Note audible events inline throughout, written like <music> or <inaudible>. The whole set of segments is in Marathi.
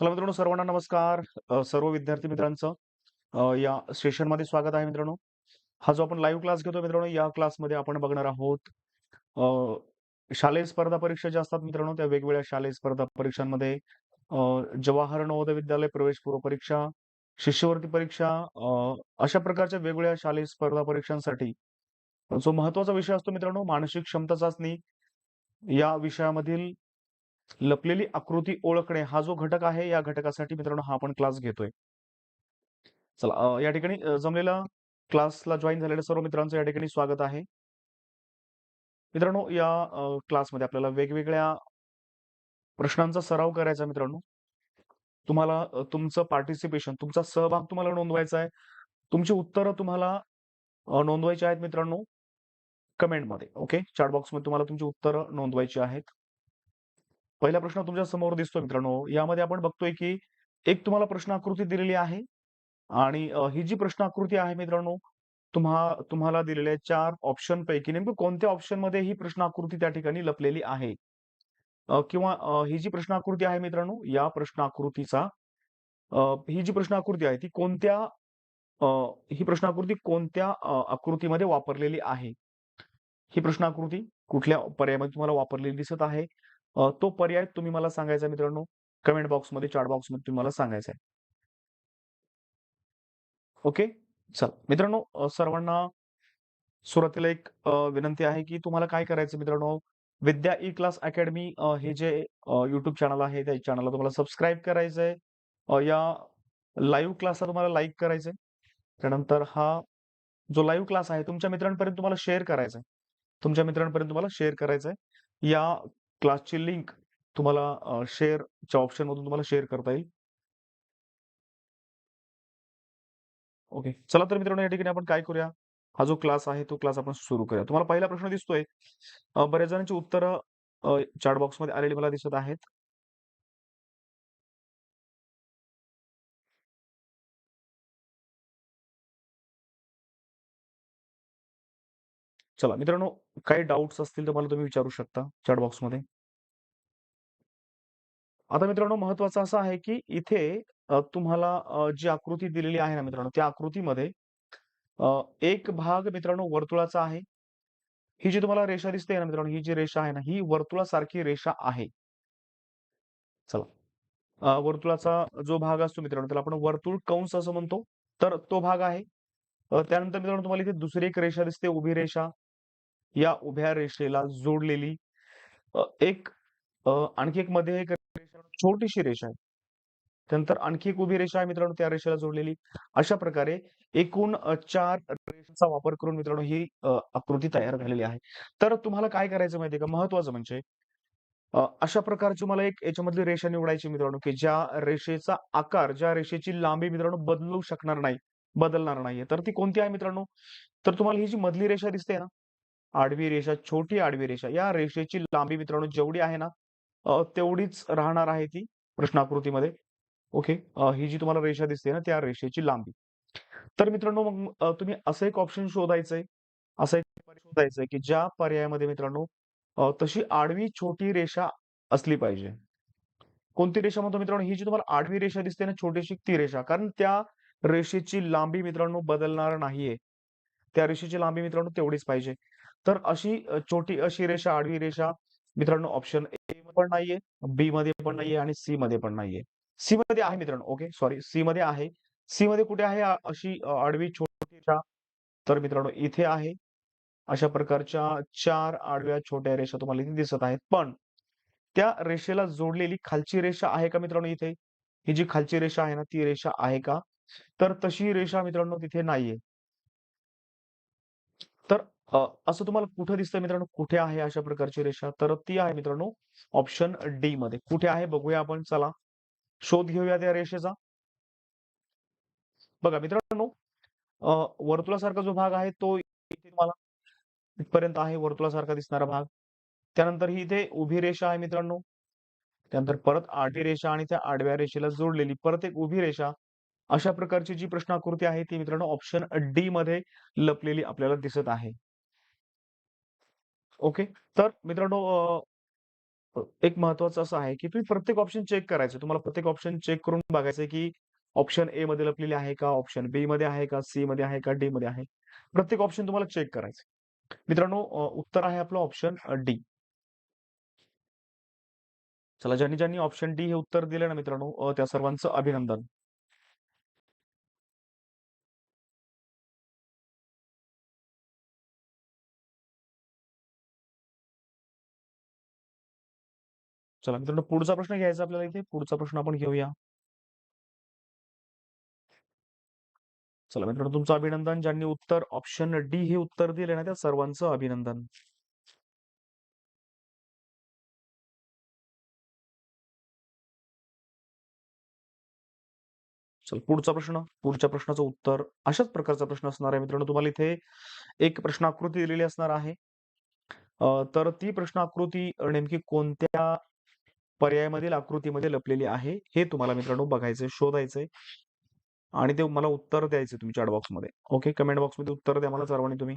चला मित्रांनो सर्वांना नमस्कार. सर्व विद्यार्थी मित्रांचं या सेशनमध्ये स्वागत आहे मित्रांनो. हा जो आपण लाईव्ह क्लास घेतो मित्रांनो या क्लासमध्ये आपण बघणार आहोत शालेय स्पर्धा परीक्षा ज्या असतात मित्रांनो त्या वेगवेगळ्या शालेय स्पर्धा परीक्षांमध्ये जवाहर नवोदय विद्यालय प्रवेश पूर्व परीक्षा शिष्यवृत्ती परीक्षा अशा प्रकारच्या वेगवेगळ्या शालेय स्पर्धा परीक्षांसाठी जो महत्त्वाचा विषय असतो मित्रांनो मानसिक क्षमता चाचणी या विषयामधील लपलेली आकृती ओळखणे हा जो घटक आहे या घटकासाठी मित्रांनो हा आपण क्लास घेतोय. चला या ठिकाणी जमलेला क्लासला जॉईन झालेल्या सर्व मित्रांचं या ठिकाणी स्वागत आहे. मित्रांनो या क्लासमध्ये आपल्याला वेगवेगळ्या प्रश्नांचा सराव करायचा मित्रांनो. तुम्हाला तुमचं पार्टिसिपेशन तुमचा सहभाग तुम्हाला नोंदवायचा आहे. तुमची उत्तरं तुम्हाला नोंदवायची आहेत मित्रांनो कमेंटमध्ये ओके चॅट बॉक्समध्ये तुम्हाला तुमची उत्तरं नोंदवायची आहेत. पहिला प्रश्न तुमच्यासमोर दिसतो मित्रांनो. यामध्ये आपण बघतोय की एक तुम्हाला प्रश्न आकृती दिलेली आहे आणि ही जी प्रश्न आकृती आहे मित्रांनो तुम्हा तुम्हाला दिलेल्या चार ऑप्शन पैकी नेमकं कोणत्या ऑप्शनमध्ये ही प्रश्न आकृती त्या ठिकाणी लपलेली आहे? किंवा ही जी प्रश्न आकृती आहे मित्रांनो या प्रश्न आकृतीचा ही जी प्रश्न आकृती आहे ती कोणत्या ही प्रश्न आकृती कोणत्या आकृतीमध्ये वापरलेली आहे? ही प्रश्न आकृती कुठल्या पर्यायामध्ये तुम्हाला वापरलेली दिसत आहे? तो पर्याय तुम्ही मला सांगायचा मित्रांनो? कमेंट बॉक्समध्ये चार्ट बॉक्समध्ये तुम्ही मला सांगायचा आहे. ओके? चल. मित्रांनो सर्वांना सुरुवातीला एक विनंती आहे की तुम्हाला काय करायचं मित्रांनो? विद्या ई क्लास अकॅडमी हे जे युट्यूब चॅनल आहे त्या चॅनलला तुम्हाला सबस्क्राईब करायचंय या लाईव्ह क्लासला तुम्हाला लाईक करायचंय त्यानंतर हा जो लाईव्ह क्लास आहे तुमच्या मित्रांपर्यंत तुम्हाला शेअर करायचा आहे. तुमच्या मित्रांपर्यंत तुम्हाला शेअर करायचा आहे. या क्लासची लिंक तुम्हाला शेअरच्या ऑप्शन मधून तुम्हाला शेअर करता येईल. ओके. चला तर मित्रांनो या ठिकाणी आपण काय करूया? हा जो क्लास आहे तो क्लास आपण सुरू करूया. तुम्हाला पहिला प्रश्न दिसतोय. बऱ्याच जणांची उत्तरं चार्ट बॉक्समध्ये आलेली मला दिसत आहेत. चला मित्रांनो काही डाऊट्स असतील तर मला तुम्ही विचारू शकता चॅट बॉक्समध्ये आता मित्रांनो महत्वाचं असं आहे की इथे तुम्हाला जी आकृती दिलेली आहे ना मित्रांनो त्या आकृतीमध्ये एक भाग मित्रांनो वर्तुळाचा आहे. ही जी तुम्हाला रेषा दिसते ना मित्रांनो ही जी रेषा आहे ना ही वर्तुळासारखी रेषा आहे. चला. वर्तुळाचा जो भाग असतो मित्रांनो त्याला आपण वर्तुळ कंस असं म्हणतो. तर तो भाग आहे. त्यानंतर मित्रांनो तुम्हाला इथे दुसरी एक रेषा दिसते उभी रेषा. या उभ्या रेषेला जोडलेली एक आणखी एक मध्ये एक रेषा छोटीशी रेषा आहे. त्यानंतर आणखी एक उभी रेषा आहे मित्रांनो त्या रेषेला जोडलेली. अशा प्रकारे एकूण चार रेषांचा वापर करून मित्रांनो ही आकृती तयार झालेली आहे. तर तुम्हाला काय करायचं माहितीये का? महत्वाचं म्हणजे अशा प्रकारची मला एक याच्यामधली रेषा निवडायची मित्रांनो की ज्या रेषेचा आकार ज्या रेषेची लांबी मित्रांनो बदलू शकणार नाही बदलणार नाहीये. तर ती कोणती आहे मित्रांनो? तर तुम्हाला ही जी मधली रेषा दिसते ना आडवी रेषा छोटी आडवी रेषा. या रेषेची लांबी मित्रांनो जेवढी आहे ना तेवढीच राहणार आहे ती प्रश्नाकृतीमध्ये. ओके? ही जी तुम्हाला रेषा दिसते ना त्या रेषेची लांबी. तर मित्रांनो मग तुम्ही असं एक ऑप्शन शोधायचंय असं एक शोधायचंय की ज्या पर्यायामध्ये मित्रांनो तशी आडवी छोटी रेषा असली पाहिजे. कोणती रेषा म्हणतो मित्रांनो? ही जी तुम्हाला आडवी रेषा दिसते ना छोटीशी ती रेषा. कारण त्या रेषेची लांबी मित्रांनो बदलणार नाहीये. त्या रेषेची लांबी मित्रांनो तेवढीच पाहिजे. तर अशी छोटी अशी रेषा आडवी रेषा मित्रांनो ऑप्शन ए पण नाहीये बी मध्ये पण नाहीये आणि सी मध्ये पण नाहीये. सी मध्ये आहे मित्रांनो ओके सॉरी सी मध्ये आहे. सी मध्ये कुठे आहे? अशी आडवी छोटी रेषा. तर मित्रांनो इथे आहे. अशा प्रकारच्या चार आडव्या छोट्या रेषा तुम्हाला इथे दिसत आहेत. पण त्या रेषेला जोडलेली खालची रेषा आहे का मित्रांनो इथे? ही जी खालची रेषा आहे ना ती रेषा आहे का? तर तशी रेषा मित्रांनो तिथे नाहीये. अ, असं तुम्हाला कुठं दिसतंय मित्रांनो? कुठे आहे अशा प्रकारची रेषा? तर ती आहे मित्रांनो ऑप्शन डी मध्ये. कुठे आहे? बघूया आपण. चला शोध घेऊया त्या रेषेचा. बघा मित्रांनो अ, वर्तुळासारखा जो भाग आहे तो इथे तुम्हाला इथपर्यंत आहे वर्तुळासारखा दिसणारा भाग. त्यानंतर ही इथे उभी रेषा आहे मित्रांनो. त्यानंतर परत आडी रेषा आणि त्या आडव्या रेषेला जोडलेली परत एक उभी रेषा. अशा प्रकारची जी प्रश्नाकृती आहे ती मित्रांनो ऑप्शन डी मध्ये लपलेली आपल्याला दिसत आहे. ओके तर मित्रांनो अ, एक महत्वाचं असं आहे, की तुम्ही प्रत्येक ऑप्शन चेक करायचं. तुम्हाला प्रत्येक ऑप्शन चेक करून बघायचं की ऑप्शन ए मध्ये लपलेली आहे का? ऑप्शन बी मध्ये आहे का? सी मध्ये आहे का? डी मध्ये आहे. प्रत्येक ऑप्शन तुम्हाला चेक करायचं मित्रांनो अ, उत्तर आहे आपलं ऑप्शन अ, डी. चला ज्यांनी, ज्यांनी ऑप्शन डी हे उत्तर दिलं ना मित्रांनो अ, त्या सर्वांचं अभिनंदन. चला मित्रांनो पुढचा प्रश्न घ्यायचा आपल्याला इथे. पुढचा प्रश्न आपण घेऊया. चला मित्रांनो तुमचं अभिनंदन. ज्यांनी उत्तर ऑप्शन डी हे उत्तर दिले ना त्या सर्वांचं अभिनंदन. चल पुढचा प्रश्न. पुढच्या प्रश्नाचं उत्तर अशाच प्रकारचा प्रश्न असणार आहे मित्रांनो. तुम्हाला इथे एक प्रश्न आकृती दिलेली असणार आहे. तर ती प्रश्न आकृती नेमकी कोणत्या पर्यायामधील आकृतीमध्ये लपलेली आहे, हे तुम्हाला मित्रांनो बघायचंय, शोधायचंय. आणि ते मला उत्तर द्यायचं तुम्ही चॅट बॉक्समध्ये. ओके. कमेंट बॉक्समध्ये उत्तर द्या मला सर्वांनी तुम्ही.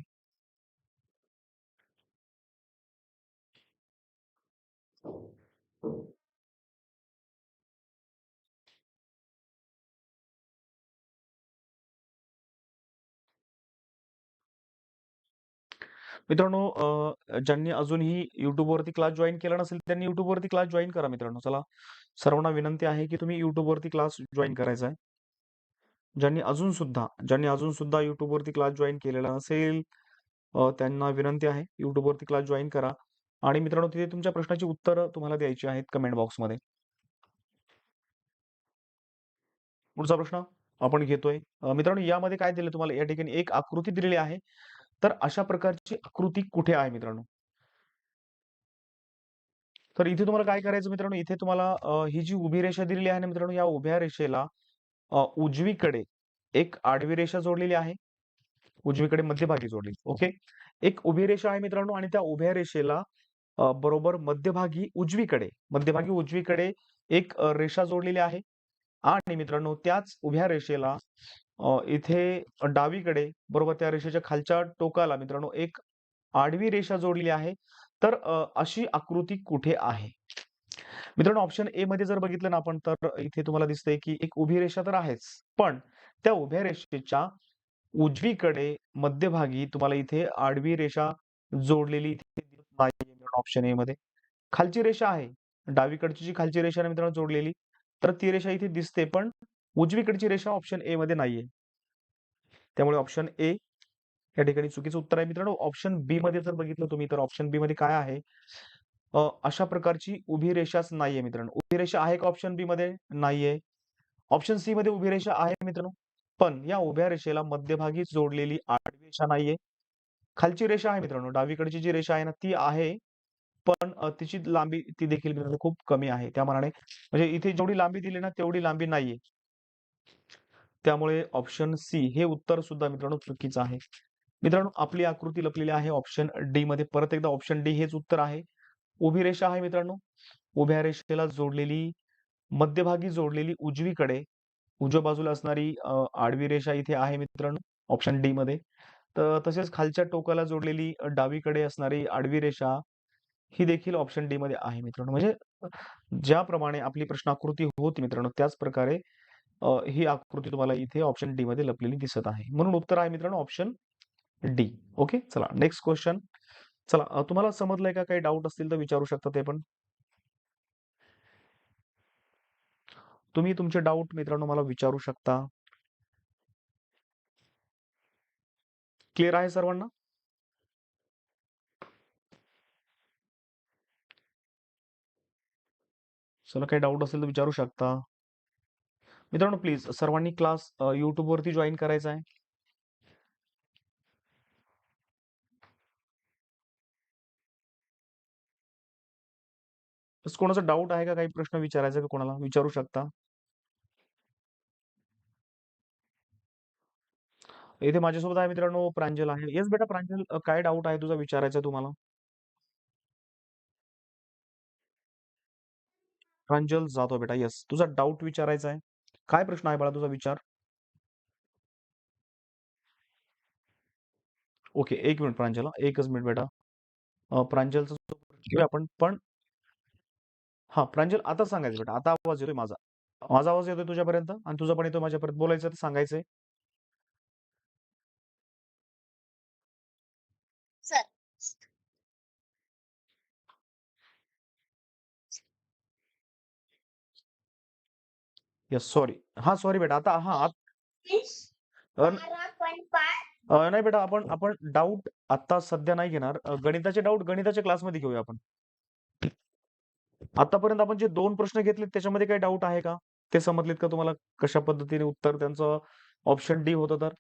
मित्रांनो अ, ज्यांनी अजूनही YouTubeवरती क्लास जॉईन केला नसेल, त्यांनी YouTubeवरती क्लास जॉईन करा मित्रांनो. चला, सर्वांना विनंती आहे, की तुम्ही YouTubeवरती क्लास जॉईन करायचा आहे. ज्यांनी अजून सुद्धा ज्यांनी अजून सुद्धा YouTubeवरती क्लास जॉईन केलेला नसेल, अ, त्यांना विनंती आहे YouTubeवरती क्लास जॉईन करा. आणि मित्रांनो तिथे तुमच्या प्रश्नाची उत्तरं तुम्हाला द्यायची आहेत कमेंट बॉक्समध्ये. पुढचा प्रश्न आपण घेतोय. अ, मित्रांनो यामध्ये काय दिलंय तुम्हाला या ठिकाणी एक आकृती दिलेली आहे. तर अशा प्रकारची आकृती कुठे आहे मित्रांनो? तर इथे तुम्हाला काय करायचं मित्रांनो, इथे तुम्हाला ही जी उभी रेषा दिलेली आहे ना मित्रांनो, या उभ्या रेषेला उजवीकडे एक आडवी रेषा जोडलेली आहे. उजवीकडे मध्यभागी जोडलेली. ओके. एक उभी रेषा आहे मित्रांनो आणि त्या उभ्या रेषेला बरोबर मध्यभागी उजवीकडे मध्यभागी उजवीकडे एक रेषा जोडलेली आहे. आणि मित्रांनो त्याच उभ्या रेषेला अ, इथे डावीकडे बरोबर त्या रेषेच्या खालच्या टोकाला मित्रांनो एक आडवी रेषा जोडलेली आहे. तर अ, अशी आकृती कुठे आहे? मित्रांनो ऑप्शन ए मध्ये जर बघितलं ना आपण तर इथे तुम्हाला दिसतंय, की एक उभी रेषा तर आहेच. पण त्या उभ्या रेषेच्या उजवीकडे मध्यभागी तुम्हाला इथे आडवी रेषा जोडलेली इथे दिसत नाहीये ऑप्शन ए मध्ये. खालची रेषा आहे. डावीकडची जी खालची रेषा आहे ना मित्रांनो जोडलेली, तर ती रेषा इथे दिसते. पण उजवीकडची रेषा ऑप्शन ए मध्ये नाहीये. त्यामुळे ऑप्शन ए या ठिकाणी चुकीचं उत्तर आहे मित्रांनो. ऑप्शन बी मध्ये जर बघितलं तुम्ही तर ऑप्शन बी मध्ये काय आहे? अशा प्रकारची उभी रेषाच नाहीये मित्रांनो. उभी रेषा आहे का ऑप्शन बी मध्ये? नाहीये. ऑप्शन सी मध्ये उभी रेषा आहे मित्रांनो. पण या उभ्या रेषेला मध्यभागी जोडलेली आडवी रेषा नाहीये. खालची रेषा आहे मित्रांनो. डावीकडची जी रेषा आहे ना ती आहे. पण तिची लांबी ती देखील मित्रांनो खूप कमी आहे. त्या मानाने म्हणजे इथे जेवढी लांबी दिली ना तेवढी लांबी नाहीये. त्यामुळे ऑप्शन सी हे उत्तर सुद्धा मित्रांनो चुकीचं आहे. मित्रांनो आपली आकृती लपलेली आहे ऑप्शन डी मध्ये. परत एकदा ऑप्शन डी हेच उत्तर आहे. उभी रेषा आहे मित्रांनो. उभ्या रेषेला जोडलेली मध्यभागी जोडलेली उजवीकडे उजव्या बाजूला असणारी आडवी रेषा इथे आहे मित्रांनो ऑप्शन डी मध्ये. तर तसेच खालच्या टोकाला जोडलेली डावीकडे असणारी आडवी रेषा ही देखील ऑप्शन डी मध्ये आहे मित्रांनो. म्हणजे ज्याप्रमाणे आपली प्रश्नाकृती होती मित्रांनो त्याच प्रकारे अ, ही आकृती तुम्हाला इथे ऑप्शन डी मध्ये लपलेली दिसत आहे. म्हणून उत्तर आहे मित्रांनो ऑप्शन डी. ओके. चला नेक्स्ट क्वेश्चन चला अ, तुम्हाला समजलंय का? काही डाउट असतील तर विचारू शकता ते पण. तुम्ही तुमचे डाउट मित्रांनो मला विचारू शकता. क्लिअर आहे सर्वांना? चला काही डाउट असेल तर विचारू शकता. मित्रांनो प्लीज सर्वांनी क्लास अ, वरती जॉईन करायचा आहे. कोणाचा डाउट आहे का? काही प्रश्न विचारायचा का कोणाला? विचारू शकता. इथे माझ्यासोबत आहे मित्रांनो प्रांजल आहे. येस बेटा प्रांजल काय डाऊट आहे तुझा विचारायचा तुम्हाला? प्रांजल जातो बेटा. येस. तुझा डाउट विचारायचा आहे. काय प्रश्न आहे बाळा तुझा विचार? ओके. 1 मिनिट प्रांजल. एकच मिनिट बेटा. अ, प्रांजलचा घेऊया आपण. पण हा प्रांजल आता सांगायचं बेटा आता आवाज येतोय माझा माझा आवाज येतोय तुझ्यापर्यंत आणि तुझा पण येतोय माझ्यापर्यंत बोलायचं तर सांगायचंय सर यस सॉरी हा सॉरी बेटा. आता हा नाही बेटा आपण आपण डाऊट आता सध्या नाही घेणार. गणिताचे डाऊट गणिताच्या क्लासमध्ये घेऊया आपण. आतापर्यंत आपण जे दोन प्रश्न घेतलेत त्याच्यामध्ये काही डाऊट आहे का? ते समजलेत का तुम्हाला? कशा पद्धतीने उत्तर त्यांचं ऑप्शन डी होतं तर?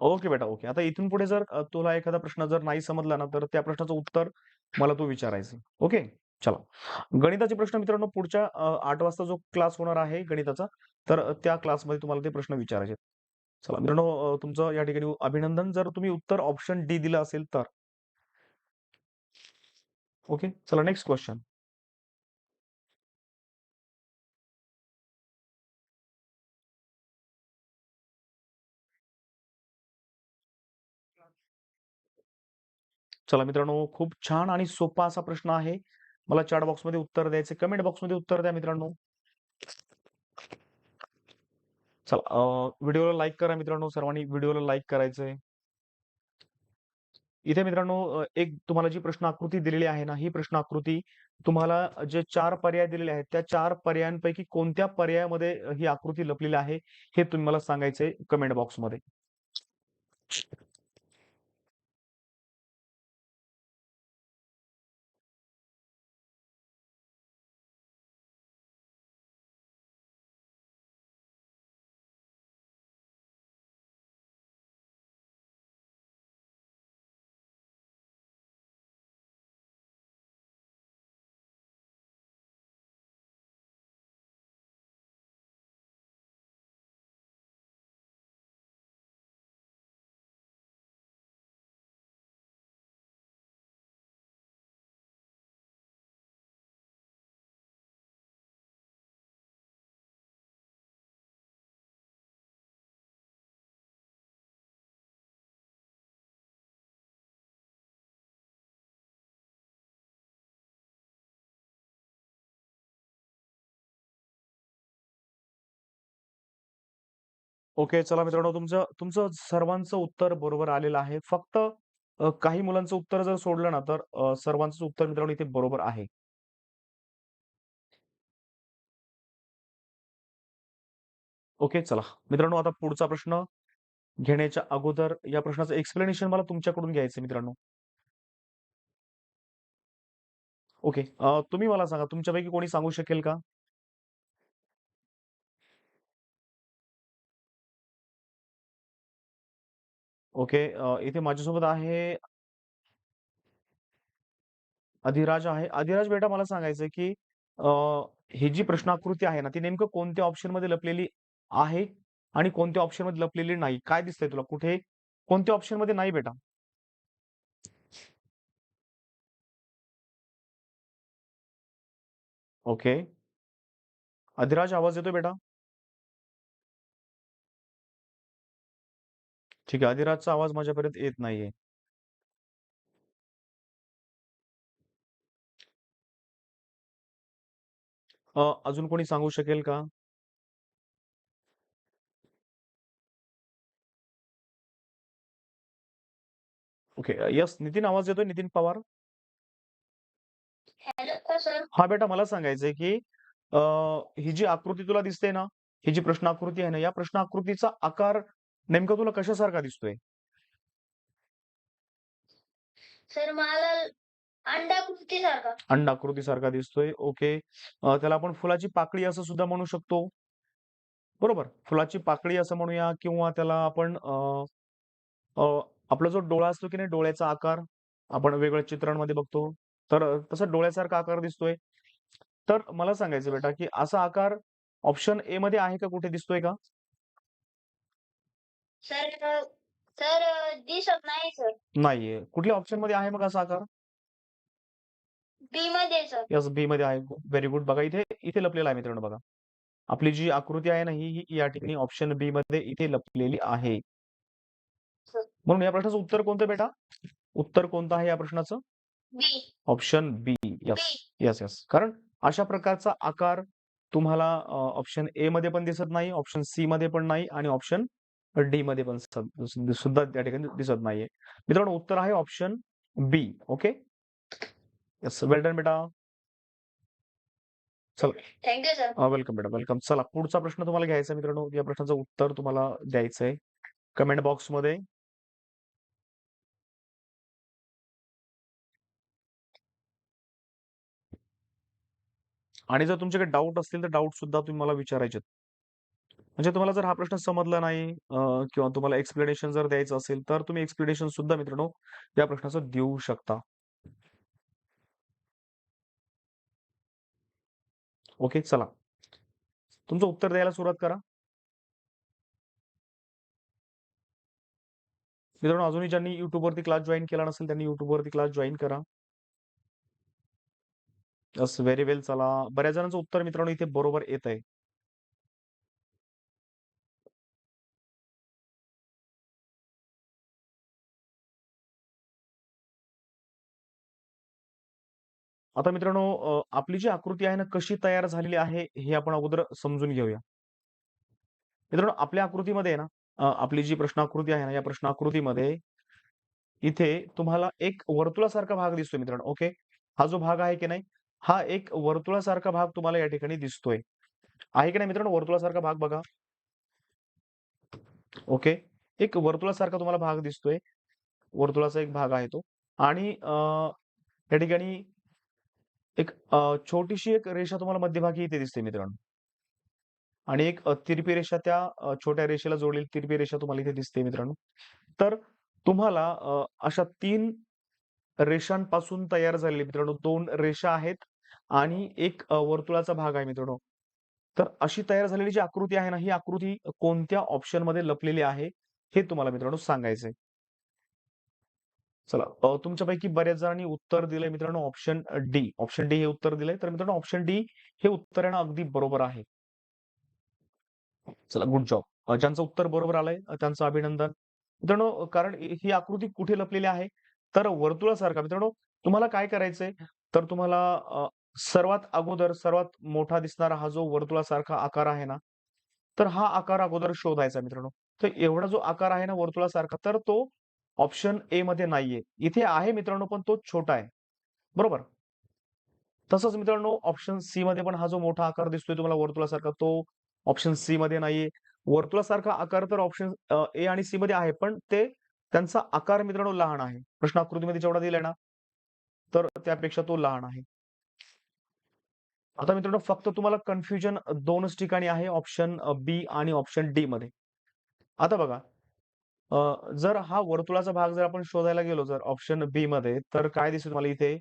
ओके बेटा ओके आता इथून पुढे जर तुला एखादा प्रश्न जर नाही समजला ना तर त्या प्रश्नाचं उत्तर मला तू विचारायचं. ओके चला. गणिताचे प्रश्न मित्रांनो पुढच्या आठ वाजता जो क्लास होणार आहे गणिताचा तर त्या क्लासमध्ये तुम्हाला ते प्रश्न विचारायचे चला मित्रांनो तुमचं या ठिकाणी अभिनंदन. जर तुम्ही उत्तर ऑप्शन डी दिलं असेल तर. ओके चला नेक्स्ट क्वेश्चन चला मित्रांनो खूप छान आणि सोपा असा प्रश्न आहे. मला चॅट बॉक्समध्ये उत्तर द्यायचे कमेंट बॉक्समध्ये उत्तर द्या मित्रांनो. चला व्हिडिओला लाईक करा मित्रांनो सर्वांनी व्हिडिओला लाईक करायचंय. इथे मित्रांनो एक तुम्हाला जी प्रश्न आकृती दिलेली आहे ना ही प्रश्न आकृती तुम्हाला जे चार पर्याय दिलेले आहेत त्या चार पर्यायांपैकी कोणत्या पर्यायामध्ये ही आकृती लपलेली आहे हे तुम्ही मला सांगायचंय कमेंट बॉक्समध्ये ओके चला मित्रांनो तुमचं तुमचं सर्वांचं उत्तर बरोबर आलेलं आहे. फक्त अ, काही मुलांचं उत्तर जर सोडलं ना तर अ, सर्वांचं उत्तर मित्रांनो इथे बरोबर आहे. ओके चला. मित्रांनो आता पुढचा प्रश्न घेण्याच्या अगोदर या प्रश्नाचं एक्सप्लेनेशन मला तुमच्याकडून घ्यायचं मित्रांनो. ओके अ, तुम्ही मला सांगा तुमच्यापैकी कोणी सांगू शकेल का? ओके. अ, इथे माझ्यासोबत आहे अधिराज आहे. अधिराज बेटा मला सांगायचं की अ, ही जी प्रश्नाकृती आहे ना ती नेमकं कोणत्या ऑप्शनमध्ये लपलेली आहे आणि कोणत्या ऑप्शनमध्ये लपलेली नाही? काय दिसतंय तुला? कुठे? कोणत्या ऑप्शनमध्ये नाही बेटा? ओके. अधिराज आवाज येतोय बेटा? ठीक आहे. अधिराजचा आवाज माझ्यापर्यंत येत नाहीये. अ, अजून कोणी सांगू शकेल का? ओके. यस नितीन आवाज येतोय नितीन पवार? सर. हा बेटा मला सांगायचंय की अ, ही जी आकृती तुला दिसते ना ही जी प्रश्न आकृती आहे ना या प्रश्न आकृतीचा आकार नेमका तुला कशासारखा दिसतोय? सर मला अंडाकृती सारखा अंडाकृती सारखा दिसतोय. ओके. त्याला आपण फुलाची पाकळी असं सुद्धा म्हणू शकतो. बरोबर? फुलाची पाकळी असं म्हणूया किंवा त्याला आपण आपला जो डोळा असतो की नाही डोळ्याचा आकार आपण वेगवेगळ्या चित्रांमध्ये बघतो. तर तसा डोळ्यासारखा आकार दिसतोय. तर मला सांगायचं बेटा की असा आकार ऑप्शन ए मध्ये आहे का कुठे? दिसतोय का? सर सर दिसत नाही सर. नाहीये. कुठल्या ऑप्शनमध्ये आहे मग असा आकार बी मध्ये सर. यस बी मध्ये आहे. व्हेरी गुड बघा इथे इथे लपलेला आहे मित्रांनो बघा. आपली जी आकृती आहे ना ही या ठिकाणी ऑप्शन बी मध्ये इथे लपलेली आहे. म्हणून या प्रश्नाचं उत्तर कोणतं बेटा? उत्तर कोणतं आहे या प्रश्नाचं? Option B yes yes yes कारण अशा प्रकारचा आकार तुम्हाला ऑप्शन ए मध्ये पण दिसत नाही ऑप्शन सी मध्ये पण नाही आणि ऑप्शन डी मध्ये पण सुद्धा त्या ठिकाणी दिसत नाहीये. मित्रांनो उत्तर आहे option B okay yes well done बेटा. थँक्यू सर वेलकम बेटा वेलकम चला पुढचा प्रश्न तुम्हाला घ्यायचा आहे मित्रांनो. या प्रश्नाचं उत्तर तुम्हाला द्यायचं आहे. कमेंट बॉक्समध्ये. आणि जर तुमच्याकडे डाऊट असतील तर डाऊट सुद्धा तुम्ही मला विचारायचे म्हणजे तुम्हाला जर हा प्रश्न समजला नाही किंवा तुम्हाला एक्सप्लेनेशन जर द्यायचं असेल तर तुम्ही एक्सप्लेनेशन सुद्धा मित्रांनो या प्रश्नाचं देऊ शकता. ओके चला. तुमचं उत्तर द्यायला सुरुवात करा. मित्रांनो अजूनही ज्यांनी युट्यूबवरती वरती क्लास जॉईन केला नसेल त्यांनी युट्यूबवरती वरती क्लास जॉईन करा. यस व्हेरी वेल चला. बऱ्याच जणांचं उत्तर मित्रांनो इथे बरोबर येत आहे आता मित्रांनो अ, आपली जी आकृती आहे ना कशी तयार झालेली आहे हे आपण अगोदर समजून घेऊया. मित्रांनो आपल्या आकृतीमध्ये आहे ना अ, आपली जी प्रश्न आकृती आहे ना या प्रश्न आकृतीमध्ये इथे तुम्हाला एक वर्तुळासारखा भाग दिसतोय मित्रांनो ओके? हा जो भाग आहे की नाही हा एक वर्तुळासारखा भाग तुम्हाला या ठिकाणी दिसतोय. आहे की नाही मित्रांनो वर्तुळासारखा भाग बघा. ओके? एक वर्तुळासारखा तुम्हाला भाग दिसतोय. वर्तुळाचा एक भाग आहे तो. आणि अ, या ठिकाणी एक छोटीशी एक रेषा तुम्हाला मध्यभागी इथे दिसते मित्रांनो. आणि एक तिरपी रेषा त्या छोट्या रेषेला जोडलेली तिरपी रेषा तुम्हाला इथे दिसते मित्रांनो. तर तुम्हाला अशा तीन रेषांपासून तयार झालेली मित्रांनो दोन रेषा आहेत आणि एक वर्तुळाचा भाग आहे मित्रांनो. तर अशी तयार झालेली जी आकृती आहे ना ही आकृती कोणत्या ऑप्शनमध्ये लपलेली आहे हे तुम्हाला मित्रांनो सांगायचंय. चला अ, तुमच्यापैकी बऱ्याच जणांनी उत्तर दिलंय मित्रांनो ऑप्शन डी ऑप्शन डी हे उत्तर दिलंय. तर मित्रांनो ऑप्शन डी हे उत्तर आहे ना अगदी बरोबर आहे. चला गुड जॉब ज्यांचं उत्तर बरोबर आलंय अ, त्यांचं अभिनंदन. मित्रांनो अ, कारण हि ही आकृती कुठे लपलेली आहे? तर वर्तुळासारखा मित्रांनो तुम्हाला काय करायचंय? तर तुम्हाला अ, सर्वात अगोदर सर्वात मोठा दिसणारा हा जो वर्तुळासारखा आकार आहे ना तर हा आकार अगोदर शोधायचा मित्रांनो. तर एवढा जो आकार आहे ना वर्तुळासारखा तर तो ऑप्शन ए मध्ये नाहीये. इथे आहे मित्रांनो पण तो छोटा आहे. बरोबर? तसंच मित्रांनो ऑप्शन सी मध्ये पण हा जो मोठा आकार दिसतोय तुम्हाला वर्तुळासारखा तो ऑप्शन सी मध्ये नाहीये. वर्तुळासारखा आकार तर ऑप्शन ए आणि सी मध्ये आहे पण ते त्यांचा आकार मित्रांनो लहान आहे. प्रश्न आकृतीमध्ये जेवढा दिलाय ना तर त्यापेक्षा तो लहान आहे. आता मित्रांनो फक्त तुम्हाला कन्फ्युजन दोनच ठिकाणी आहे ऑप्शन बी आणि ऑप्शन डी मध्ये. आता बघा अ, जर हा वर्तुळाचा भाग जर आपण शोधायला गेलो जर ऑप्शन बी मध्ये तर काय दिसेल तुम्हाला इथे?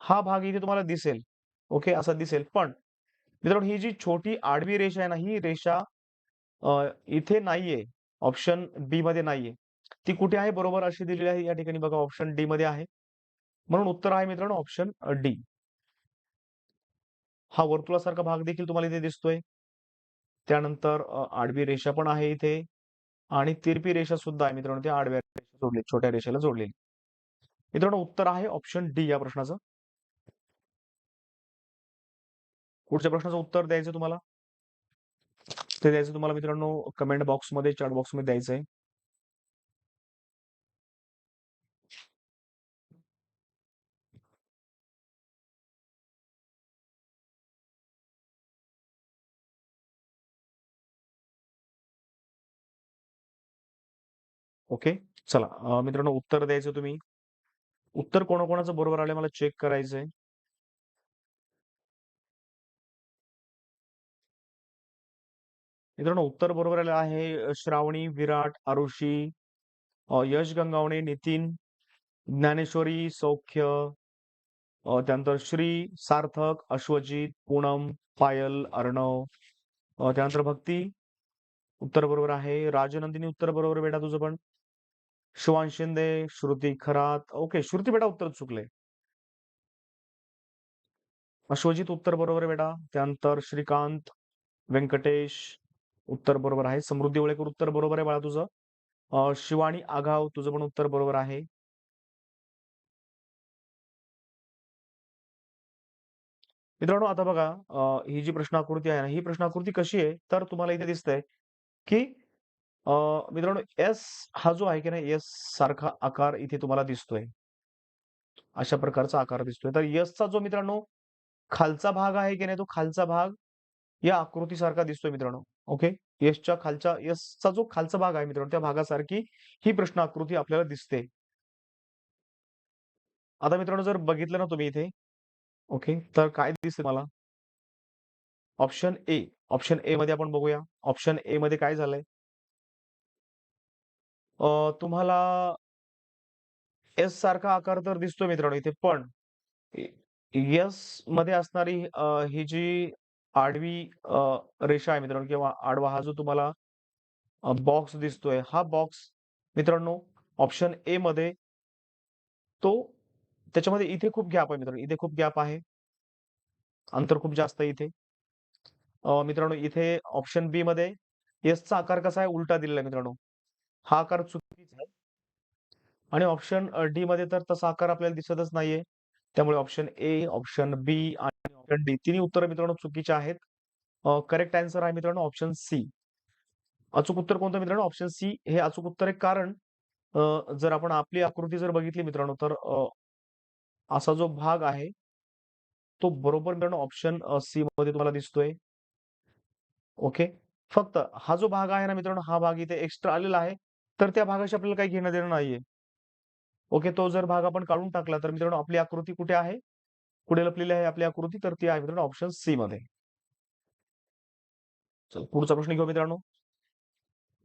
हा भाग इथे तुम्हाला दिसेल. ओके असा दिसेल. पण मित्रांनो ही जी छोटी आडवी रेषा आहे ना ही रेषा अ, इथे नाहीये. ऑप्शन बी मध्ये नाहीये. ती कुठे आहे? बरोबर अशी दिलेली आहे. या ठिकाणी बघा ऑप्शन डी मध्ये आहे. म्हणून उत्तर आहे मित्रांनो ऑप्शन डी हा वर्तुळासारखा भाग देखील तुम्हाला इथे दिसतोय. त्यानंतर अ, आडवी रेषा पण आहे इथे. आणि तिरपी रेषा सुद्धा आहे मित्रांनो त्या आडव्या रेषा जोडली छोट्या रेषेला जोडलेली. मित्रांनो उत्तर आहे ऑप्शन डी या प्रश्नाचं. पुढच्या प्रश्नाचं उत्तर द्यायचं तुम्हाला? ते द्यायचं तुम्हाला मित्रांनो कमेंट बॉक्समध्ये चॅट बॉक्समध्ये द्यायचं आहे ओके. चला मित्रांनो उत्तर द्यायचं तुम्ही. उत्तर कोणाकोणाचं बरोबर आलं मला चेक करायचंय. मित्रांनो उत्तर बरोबर आलं आहे श्रावणी विराट आरुषी यश गंगावणे नितीन ज्ञानेश्वरी सौख्य त्यानंतर श्री सार्थक अश्वजित पूनम पायल अर्णव त्यानंतर भक्ती उत्तर बरोबर आहे राजनंदिनी उत्तर बरोबर बेटा तुझं पण. शिवान शिंदे श्रुती खरात. ओके श्रुती बेटा उत्तर चुकले. अश्वजित उत्तर बरोबर बेटा. त्यानंतर श्रीकांत व्यंकटेश उत्तर बरोबर आहे. समृद्धी वळेकर उत्तर बरोबर आहे बाळा तुझं. शिवानी आघाव तुझं पण उत्तर बरोबर आहे. मित्रांनो आता बघा ही जी प्रश्नाकृती आहे ना ही प्रश्नाकृती कशी आहे? तर तुम्हाला इथे दिसतंय की मित्रांनो एस हा जो आहे की नाही एस सारखा आकार इथे तुम्हाला दिसतोय. अशा प्रकारचा आकार दिसतोय. तर एसचा जो मित्रांनो खालचा भाग आहे की नाही, तो खालचा भाग या आकृतीसारखा दिसतोय मित्रांनो. ओके. एसच्या खालच्या एसचा जो खालचा भाग आहे मित्रांनो, त्या भागासारखी ही प्रश्न आकृती आपल्याला दिसते. आता मित्रांनो जर बघितलं ना तुम्ही इथे, ओके, तर काय दिसते मला? Option A. ऑप्शन ए मध्ये आपण बघूया. ऑप्शन ए मध्ये काय झालंय? अ, तुम्हाला एस सारखा आकार तर दिसतोय मित्रांनो इथे, पण एसमध्ये असणारी अ, ही जी आडवी अ, रेषा आहे मित्रांनो किंवा आडवा हा जो तुम्हाला अ, बॉक्स दिसतोय, हा बॉक्स मित्रांनो ऑप्शन ए मध्ये तो त्याच्यामध्ये इथे खूप गॅप आहे मित्रांनो. इथे खूप गॅप आहे. अंतर खूप जास्त आहे इथे. अ, मित्रांनो इथे ऑप्शन बी मध्ये एसचा आकार कसा आहे? उलटा दिलेला आहे मित्रांनो. हा आकार चुकीचा आहे. आणि ऑप्शन डी मध्ये तर तसा आकार आपल्याला दिसतच नाहीये. त्यामुळे ऑप्शन ए, ऑप्शन बी आणि ऑप्शन डी तिन्ही उत्तर मित्रांनो चुकीचे आहेत. करेक्ट आन्सर आहे मित्रांनो ऑप्शन सी. अचूक उत्तर कोणतं मित्रांनो? ऑप्शन सी हे अचूक उत्तर आहे. कारण जर आपण आपली आकृती जर बघितली मित्रांनो, तर असा जो भाग आहे, तो बरोबर मित्रांनो ऑप्शन सी मध्ये तुम्हाला दिसतोय. ओके. फक्त हा जो भाग आहे ना मित्रांनो, हा भाग इथे एक्स्ट्रा आलेला आहे. तर त्या भागाशी आपल्याला काही घेणं-देणं नाहीये. ओके. तो जर भाग आपण काढून टाकला, तर मित्रांनो आपली आकृती कुठे आहे? कुठे लपलेली आहे आपली आकृती? तर ती आहे मित्रांनो ऑप्शन सी मध्ये. चला पुढचा प्रश्न घेऊ मित्रांनो.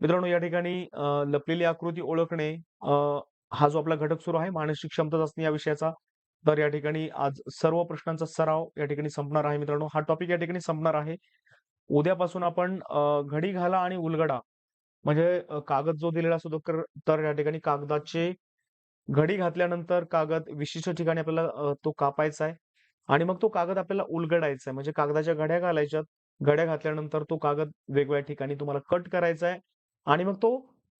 मित्रांनो या ठिकाणी लपलेली आकृती ओळखणे हा जो आपला घटक सुरू आहे मानसिक क्षमता चाचणी या विषयाचा. तर या ठिकाणी आज सर्व प्रश्नांचा सराव या ठिकाणी संपणार आहे मित्रांनो. हा टॉपिक या ठिकाणी संपणार आहे. उद्यापासून आपण घडी घाला आणि उलगडा म्हणजे अ, कागद जो दिलेला असतो तर तर या ठिकाणी कागदाचे घडी घातल्यानंतर कागद विशिष्ट ठिकाणी आपल्याला अ, तो कापायचा आहे आणि मग तो कागद आपल्याला उलगडायचा आहे. म्हणजे कागदाच्या घड्या घालायच्यात. घड्या घातल्यानंतर तो कागद वेगवेगळ्या ठिकाणी तुम्हाला कट करायचा आहे आणि मग तो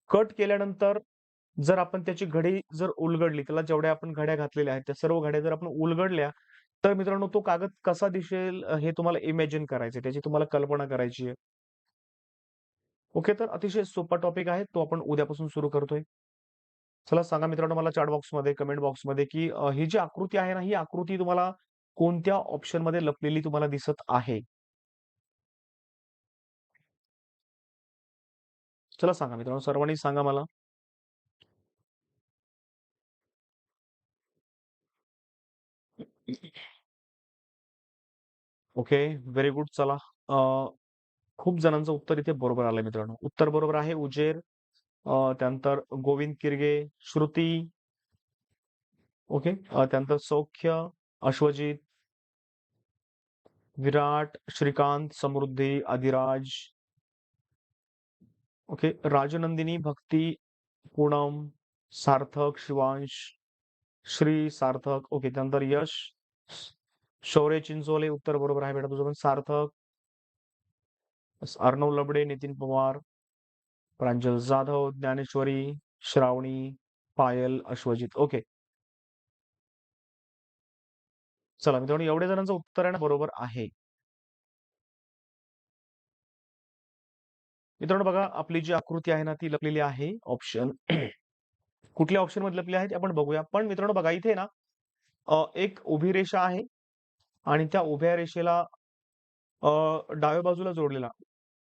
कट केल्यानंतर जर आपण त्याची घडी जर उलगडली, त्याला जेवढ्या आपण घड्या घातलेल्या आहेत, त्या सर्व घड्या जर आपण उलगडल्या, तर मित्रांनो तो कागद कसा दिसेल अ, हे तुम्हाला इमॅजिन करायचंय. त्याची तुम्हाला कल्पना करायची आहे. ओके. तर अतिशय सोपा टॉपिक आहे. तो आपण उद्यापासून सुरू करतोय. चला सांगा मित्रांनो मला चार्ट बॉक्समध्ये, कमेंट बॉक्समध्ये, की ही जी आकृती आहे ना, ही आकृती तुम्हाला कोणत्या ऑप्शनमध्ये लपलेली तुम्हाला दिसत आहे? चला सांगा मित्रांनो, सर्वांनी सांगा मला. ओके. Very good. चला अ, खूप जणांचं उत्तर इथे बरोबर आलंय मित्रांनो. उत्तर बरोबर आहे उजेर. त्यानंतर गोविंद किरगे, श्रुती ओके. त्यानंतर सौख्य, अश्वजित विराट, श्रीकांत, समृद्धी, अधिराज ओके. राजनंदिनी, भक्ती, पूनम, सार्थक, शिवांश, श्री, सार्थक ओके. त्यानंतर यश, शौर्य चिंचोले उत्तर बरोबर आहे बेटा तुझं पण. सार्थक अर्णव लबडे, नितीन पवार, प्रांजल जाधव, ज्ञानेश्वरी, श्रावणी, पायल, अश्वजित ओके. चला मित्रांनो एवढ्या जणांचं उत्तर आहे ना बरोबर आहे. मित्रांनो बघा आपली जी आकृती आहे ना ती लपलेली आहे ऑप्शन <clears throat> कुठल्या ऑप्शनमध्ये लपली आहे ते आपण बघूया. पण मित्रांनो बघा इथे ना एक उभी रेषा आहे आणि त्या उभ्या रेषेला डाव्या बाजूला जोडलेला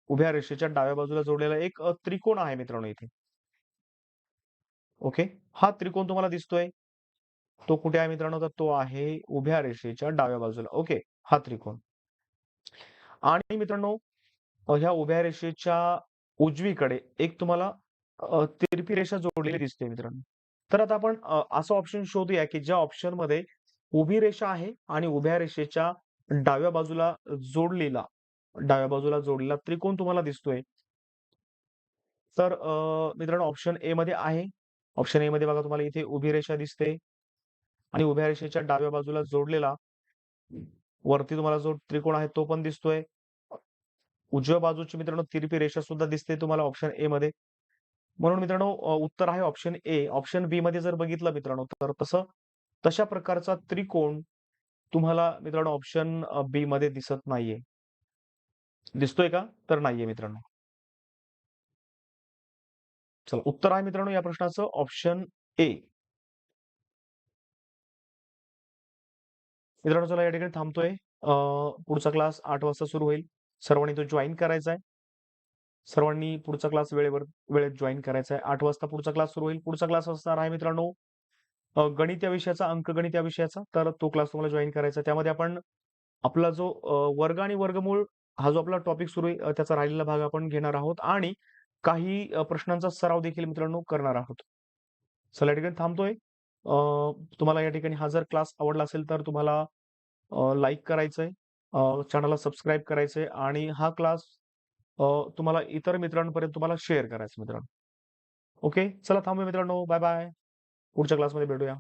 उभ्या रेषेच्या डाव्या बाजूला जोडलेला एक त्रिकोण आहे मित्रांनो इथे. ओके. हा त्रिकोण तुम्हाला दिसतोय. तो कुठे आहे मित्रांनो? तर तो आहे उभ्या रेषेच्या डाव्या बाजूला. ओके. हा त्रिकोण. आणि मित्रांनो ह्या उभ्या रेषेच्या उजवीकडे एक तुम्हाला तिरपी रेषा जोडलेली दिसते मित्रांनो. तर आता आपण असं ऑप्शन शोधूया, की ज्या ऑप्शनमध्ये उभी रेषा आहे आणि उभ्या रेषेच्या डाव्या बाजूला जोडलेला डाव्या बाजूला जोडलेला त्रिकोण तुम्हाला दिसतोय. तर मित्रांनो ऑप्शन ए मध्ये आहे. ऑप्शन ए मध्ये बघा तुम्हाला इथे उभी रेषा दिसते आणि उभ्या रेषेच्या डाव्या बाजूला जोडलेला वरती तुम्हाला जो त्रिकोण आहे तो पण दिसतोय. उजव्या बाजूची मित्रांनो तिरपी रेषा सुद्धा दिसते तुम्हाला ऑप्शन ए मध्ये. म्हणून मित्रांनो उत्तर आहे ऑप्शन ए. ऑप्शन बी मध्ये जर बघितलं मित्रांनो तर तसं तशा प्रकारचा त्रिकोण तुम्हाला मित्रांनो ऑप्शन बी मध्ये दिसत नाहीये. दिसतोय का? तर नाहीये मित्रांनो. चला उत्तर आहे मित्रांनो या प्रश्नाचं ऑप्शन ए. मित्रांनो चला या ठिकाणी थांबतोय. पुढचा क्लास आठ वाजता सुरू होईल. सर्वांनी तो जॉईन करायचा आहे. सर्वांनी पुढचा क्लास वेळेवर वेळेत जॉईन करायचा आहे. आठ वाजता पुढचा क्लास सुरू होईल. पुढचा क्लास असणार आहे मित्रांनो गणित या विषयाचा, अंकगणित या विषयाचा. तर तो क्लास तुम्हाला जॉईन करायचा आहे. त्यामध्ये आपण आपला जो वर्ग आणि वर्गमूळ हा जो आपला टॉपिक सुरू आहे, त्याचा राहिलेला भाग आपण घेणार आहोत आणि काही प्रश्नांचा सराव देखील मित्रांनो करणार आहोत. चला या ठिकाणी थांबतोय. तुम्हाला या ठिकाणी हा जर क्लास आवडला असेल तर तुम्हाला लाईक करायचंय, चॅनलला सबस्क्राईब करायचंय आणि हा क्लास तुम्हाला इतर मित्रांपर्यंत तुम्हाला शेअर करायचा मित्रांनो. ओके. चला थांबूया मित्रांनो. Bye bye. पुढच्या क्लासमध्ये भेटूया.